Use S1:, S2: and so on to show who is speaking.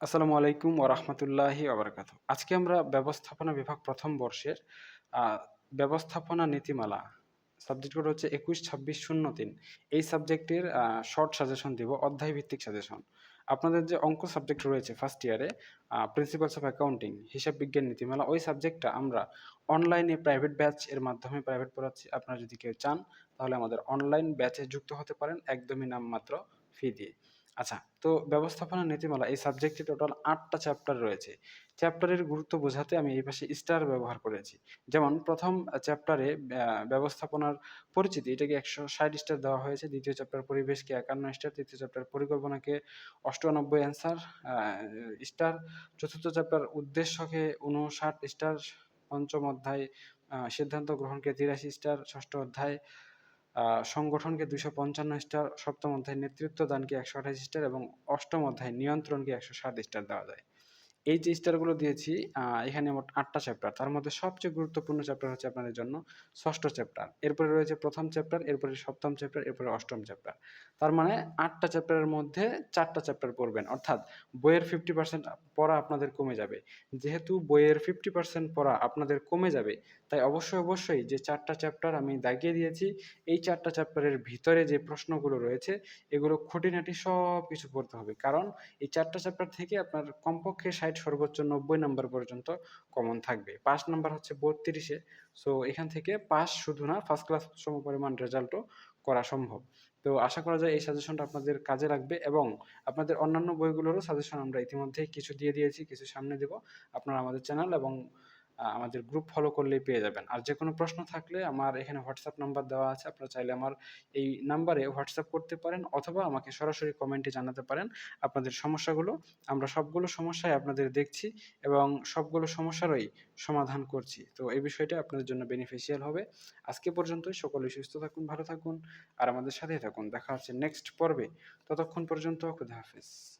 S1: আসসালামু আলাইকুম ওয়া রাহমাতুল্লাহি ওয়া বারাকাতুহু। আজকে আমরা ব্যবস্থাপনা বিভাগ প্রথম বর্ষের ব্যবস্থাপনা নীতিমালা সাবজেক্ট কোড হচ্ছে ২১-২৬-০৩ এই সাবজেক্টের শর্ট সাজেশন দিব, অধ্যায় ভিত্তিক সাজেশন। আপনাদের যে অঙ্ক সাবজেক্ট রয়েছে ফার্স্ট ইয়ারে প্রিন্সিপালস অফ অ্যাকাউন্টিং, হিসাব বিজ্ঞান নীতিমালা ওই সাবজেক্টটা আমরা অনলাইনে প্রাইভেট ব্যাচ এর মাধ্যমে প্রাইভেট পড়াচ্ছি। আপনারা যদি কেউ চান তাহলে আমাদের অনলাইন ব্যাচে যুক্ত হতে পারেন একদমই নামমাত্র ফি দিয়ে। আচ্ছা, তো ব্যবস্থাপনা নীতিমালা এই সাবজেক্টে টোটাল আটটা চ্যাপ্টার রয়েছে। চ্যাপ্টারের গুরুত্ব বোঝাতে আমি এই পাশে স্টার ব্যবহার করেছি। যেমন প্রথম চ্যাপ্টারে ব্যবস্থাপনার পরিচিতি এটাকে ১৬০ স্টার দেওয়া হয়েছে। দ্বিতীয় চ্যাপ্টার পরিবেশকে ৫১ স্টার, তৃতীয় চ্যাপ্টার পরিকল্পনাকে ৯৮ অ্যান্সার স্টার, চতুর্থ চ্যাপ্টার উদ্দেশ্যকে ৫৯ স্টার, পঞ্চম অধ্যায় সিদ্ধান্ত গ্রহণকে ৮৩ স্টার, ষষ্ঠ অধ্যায় সংগঠনকে ২৫৫ স্টার, সপ্তম অধ্যায় নেতৃত্ব দানকে ১২৮ স্টার এবং অষ্টম অধ্যায় নিয়ন্ত্রণকে ১০৭ স্টার দেওয়া যায়। এই যে স্টারগুলো দিয়েছি এখানে মোট আটটা চ্যাপ্টার। তার মধ্যে সবচেয়ে গুরুত্বপূর্ণ চ্যাপ্টার হচ্ছে আপনাদের জন্য ষষ্ঠ চ্যাপ্টার। এরপরে রয়েছে প্রথম চ্যাপ্টার, এরপরে সপ্তম চ্যাপ্টার, এরপরে অষ্টম চ্যাপ্টার। তার মানে আটটা চ্যাপ্টারের মধ্যে চারটা চ্যাপ্টার পড়বেন। অর্থাৎ বইয়ের ফিফটি পার্সেন্ট পড়া আপনাদের কমে যাবে। যেহেতু বইয়ের 50% পড়া আপনাদের কমে যাবে, তাই অবশ্যই, অবশ্যই যে ৪ টা চ্যাপ্টার আমি দাগিয়ে দিয়েছি, এই ৪ টা চ্যাপ্টারের ভিতরে যে প্রশ্নগুলো রয়েছে, এগুলো খুঁটিনাটি সব কিছু পড়তে হবে। কারণ এই ৪ টা চ্যাপ্টার থেকে আপনার কমপক্ষে ৬০ সর্বোচ্চ ৯০ নাম্বার পর্যন্ত কমন থাকবে। পাস নাম্বার হচ্ছে বত্রিশে সো এখান থেকে পাস শুধু না, ফার্স্ট ক্লাস সম পরিমাণ রেজাল্টও করা সম্ভব। তো আশা করা যায় এই সাজেশনটা আপনাদের কাজে লাগবে এবং আপনাদের অন্যান্য বইগুলোরও সাজেশন আমরা ইতিমধ্যেই কিছু দিয়ে দিয়েছি, কিছু সামনে দেব আপনারা আমাদের চ্যানেল এবং আমাদের গ্রুপ ফলো করলেই পেয়ে যাবেন। আর যে কোনো প্রশ্ন থাকলে আমার এখানে হোয়াটসঅ্যাপ নাম্বার দেওয়া আছে। আপনারা চাইলে আমার এই নাম্বারে হোয়াটসঅ্যাপ করতে পারেন অথবা আমাকে সরাসরি কমেন্টে জানাতে পারেন আপনাদের সমস্যাগুলো। আমরা সবগুলো সমস্যাই আপনাদের দেখছি এবং সবগুলো সমস্যারই সমাধান করছি। তো এই বিষয়টা আপনাদের জন্য বেনিফিশিয়াল হবে। আজকে পর্যন্তই। সকলেই সুস্থ থাকুন, ভালো থাকুন আর আমাদের সাথেই থাকুন। দেখা হচ্ছে নেক্সট পর্বে। ততক্ষণ পর্যন্ত খোদা হাফেজ।